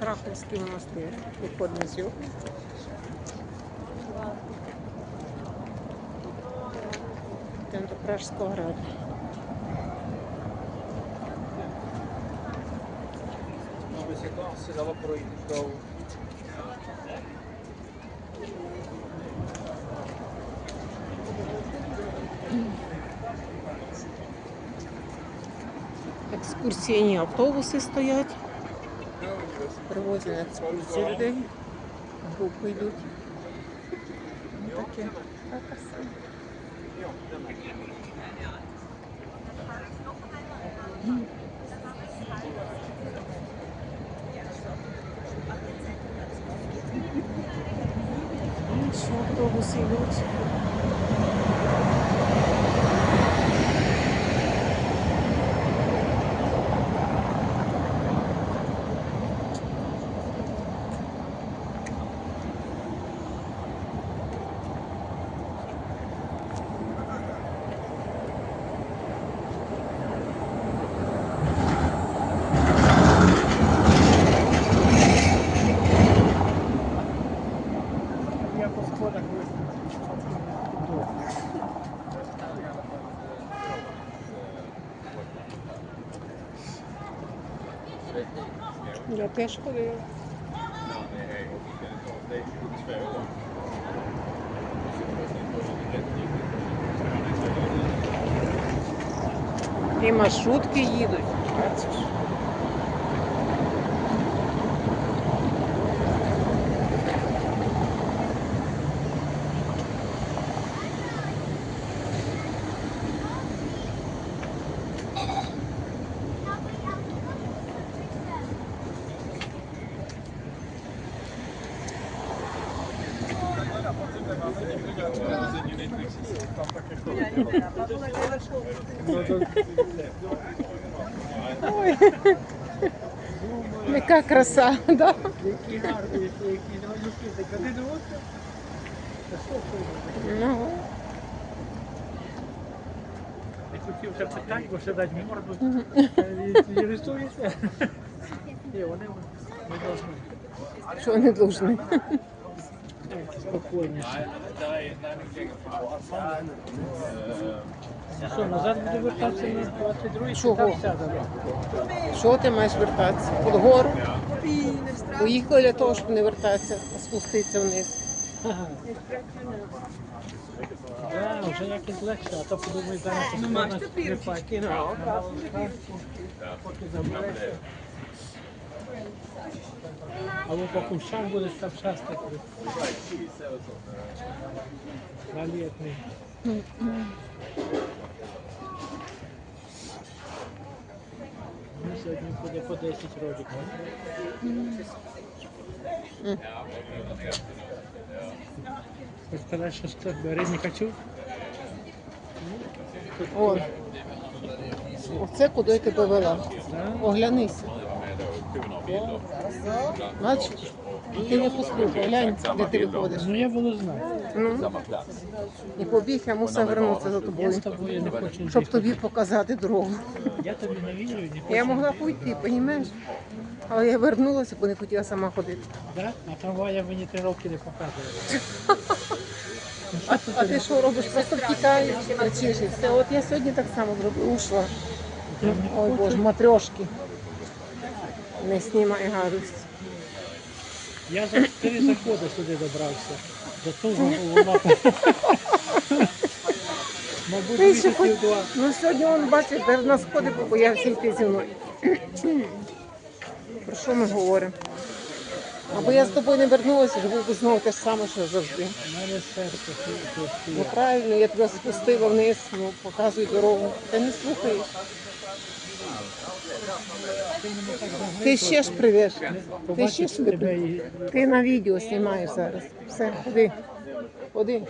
Краковський монастир. Виходимо з його. Йдемо до Пражського граду. Non mais c'est Екскурсійні автобуси стоять. Привозять екскурсії людей. Групи йдуть. Таке. Така краса. Автобуси йдуть. Я по сходах Я теж ходила. І маршрутки їдуть. Бачиш? Ой. Яка краса, да? Які гарні, які нові так один? Ну, Я хотів питати, бо ще дати морду. І рисується. Ні, вони не должны. що не должны. Спокійніше. Що, назад буде вертатися на 22 Чого? Що ти маєш вертатися? Під гору? Поїхали для того, щоб не вертатися, а спуститися вниз. Ага. Да, вже якось легше, а то подумай зараз, що маєш покине. Поки заберешся. Або по кущам будеш там шастати. На літний. Ну, сьогодні буде по 10 років. Ти сказати, що що, бери не хочу? О, оце куди я тебе вела. Оглянися. Бачиш? Ти не послухав, глянь, де ти виходиш. Ну я буду знати. Ну, і побіг, я мусив вернутися за тобою, тобою не хочу щоб тобі показати дорогу. Я тобі не вірю не хочу. Я могла пойти, розумієш? Але я вернулася, бо не хотіла сама ходити. Да? А трамвая мені три роки не показує. А, а ти що робиш? Просто втікаєш, кричиш і все. От я сьогодні так само зробила, ушла. Ой. Боже, матрешки. Не знімай гадость. Я за чотири заходи сюди добрався. До того вона. Мабуть, Ти ще місяців хоч- два. Ну сьогодні він бачить, де на сходи побоявся йти зі мною. Про що ми говоримо? Або я з тобою не вернулася, був би знову те ж саме, що завжди. У мене серце Ну правильно, я тебе спустила вниз, ну показуй дорогу. Ти не слухаєш. Ти ще ж привеш. Ти ще ж тебе Ти на відео знімаєш зараз. Все, ходи. Ходи.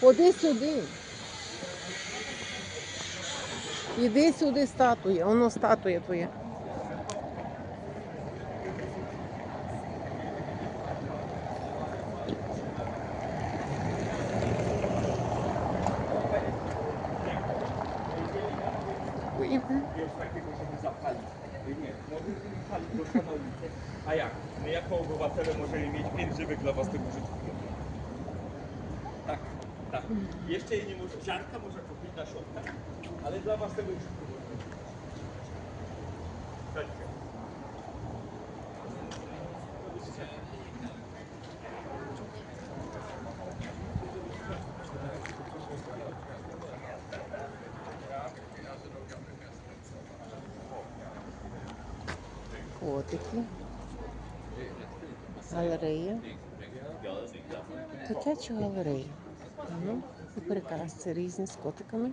Ходи сюди. Іди сюди, статуя, воно статуя твоя. i... A jak? My jako obywatele możemy mieć pięć żywych dla własnego użytku. Tak, tak. Jeszcze jej nie może, ziarka można kupić na środka, ale dla własnego użytku. Котики. Галерея. Дитяча галерея. Ну, і прикраси різні з котиками.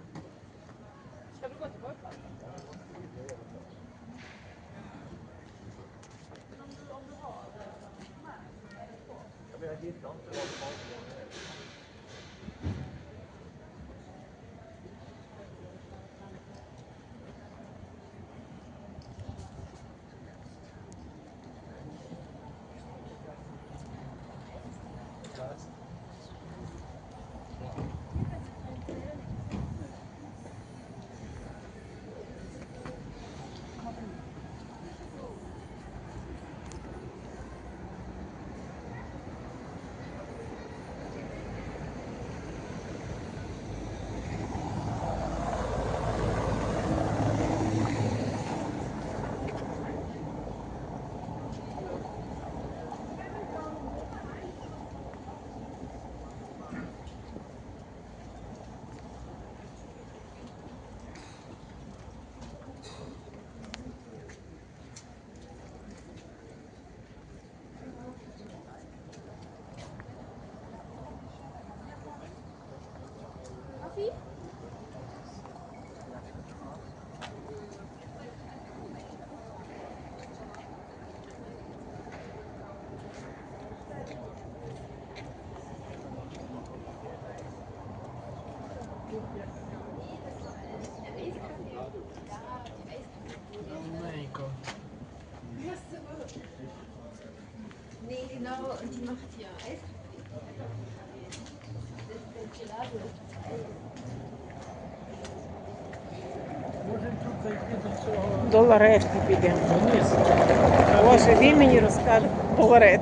До цього. Ларетки підемо. Боже, він мені розкаже до Ларет.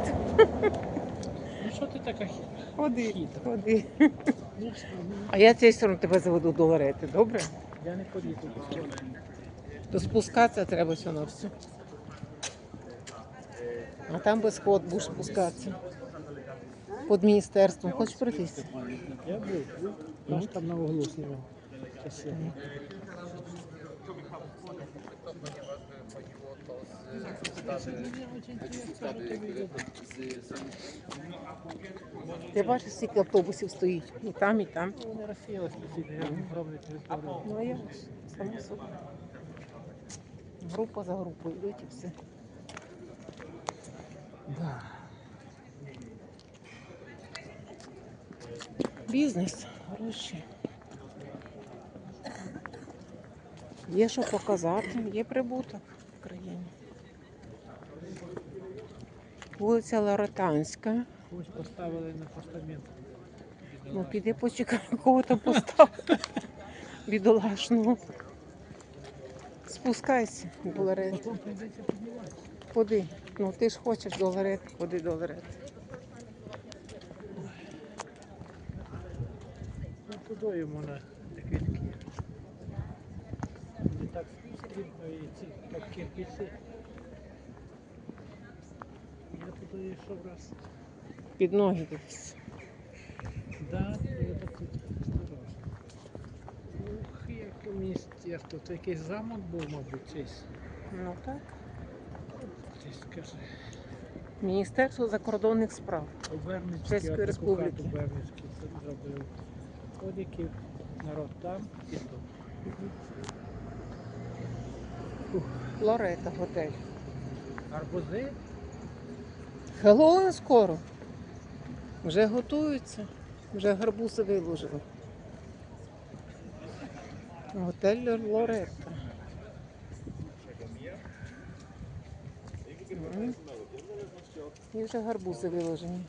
Ну що ти така хитра? Ходи, Хитра. ходи. Ну, ну, А я цією сторону тебе заведу до Ларети, добре? Я не поїду. То спускатися треба все на все. А там без сход будеш спускатися. Під міністерством. Хочеш пройтися? Я був. Аж там на углу знімав. Ти бачиш, скільки автобусів стоїть. І там, і там. Вони розсіялися. Ну, я ж само собі. Група за групою йдуть і все. Да. Бізнес, гроші. Є що показати, є прибуток в країні. Вулиця Ларетанська. Ось поставили на постамент. Ну, піди почекай, кого там поставити. Бідолашного. Спускайся до Ларети. Потім прийдеться піднімати. Ходи. Ну ти ж хочеш до Ларети, ходи до Ларети. Ну, туди йому на квітки. Так стрібно і ці так кирпиці. Туди йшов раз. Під ноги дивись. Да. Ух, яке міністерство. Це якийсь замок був, мабуть, цейсь. Ну так. Хтось скаже. Міністерство закордонних справ. Чеської Республіки. хату це зробив. Ходики, народ там і тут. Лорета готель. Арбузи Хеллоуін скоро. Вже готуються. Вже гарбузи виложили. Готель Лоретта. І вже гарбузи виложені.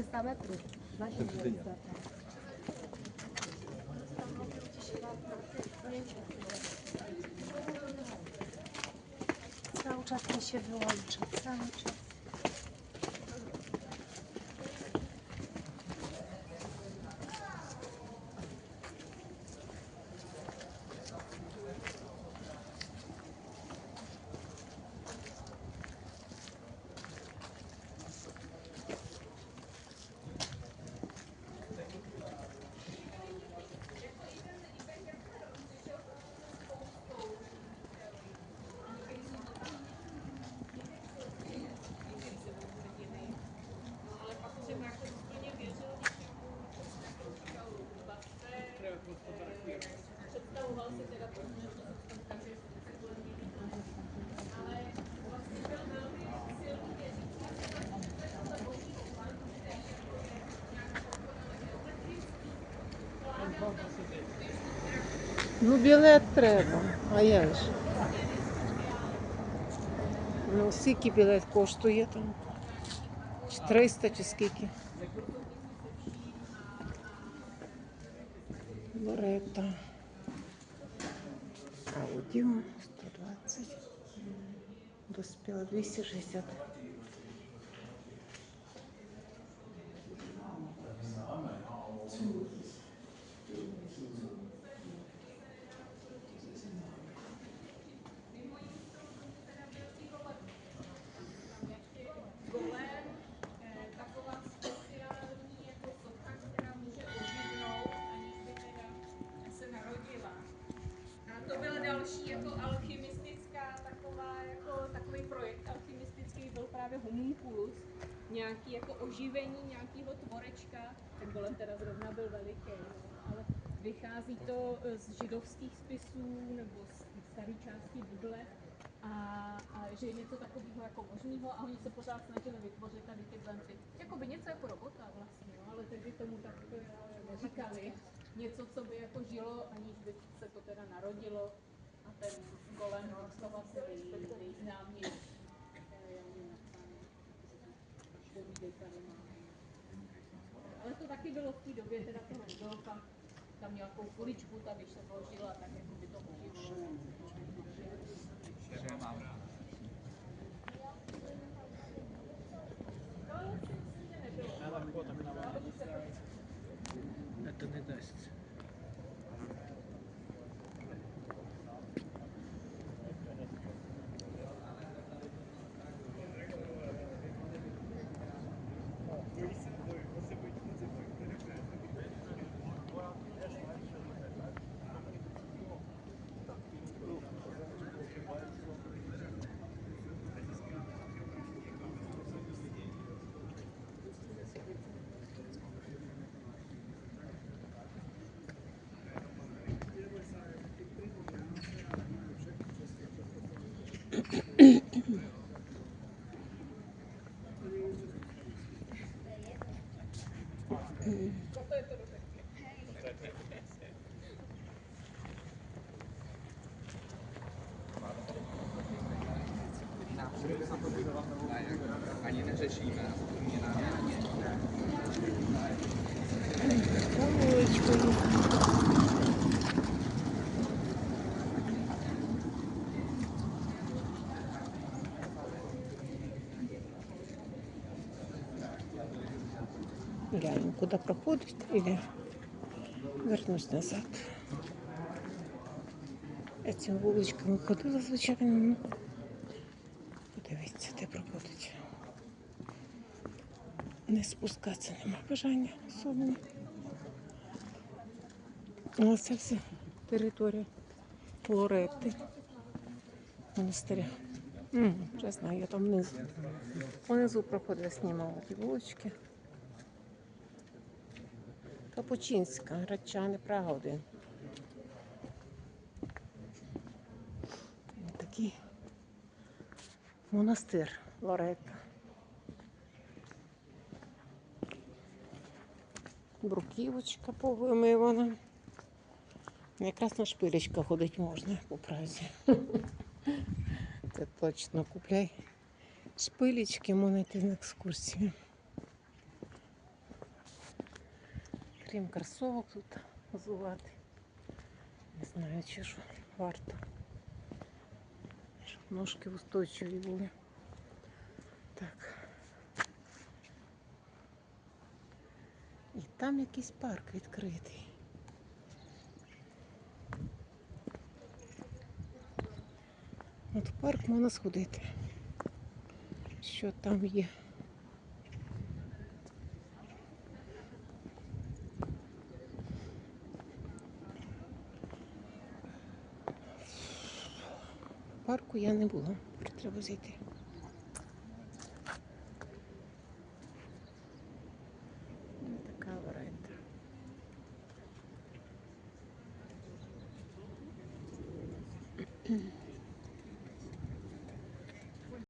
300 metrów. Na siebie wystarcza. Cały czas mi się wyłączy, cały czas. Ну, білет треба, а як ж? Ну, скільки білет коштує там? 300 чи скільки? Лоретта. Аудіо 120. Доспіла 260. právě homunculus, nějaký jako oživení nějakého tvorečka, ten golem teda zrovna byl veliký, ale vychází to eh, z židovských spisů nebo z staré části Bible, a, a že je něco takového jako možného a oni se pořád snažili vytvořit tady ty, jako by něco jako robota vlastně, no, ale tehdy tomu tak eh, neříkali. Něco, co by jako žilo, aniž by se to teda narodilo a ten golem nej, nejznámější. Ale to taky bylo v té době teda toho Rudolfa, tam měl takovou kuličku, ta když se vložila, tak jako by to oživilo. Это не дасть. Глянемо, куди проходить, і вернусь назад. Я цими вуличками ходила, звичайно. ну, Подивіться, де проходить. Не спускатися нема бажання особливо. Ну, це все територія Лоретти монастиря. М, Вже знаю, я там внизу. Внизу проходила, знімала ті вулички. Капучинська, Грачани, Прага 1. Такий монастир Лоретта. Бруківочка повимивана. Якраз на шпилечках ходить можна по празі. Це точно купляй шпилечки, можна йти на екскурсію. Крім кросовок тут взувати. Не знаю, чи ж варто. Щоб ножки устойчиві були. Так. І там якийсь парк відкритий. От парк можна сходити. Що там є? Парку я не була. Треба зайти.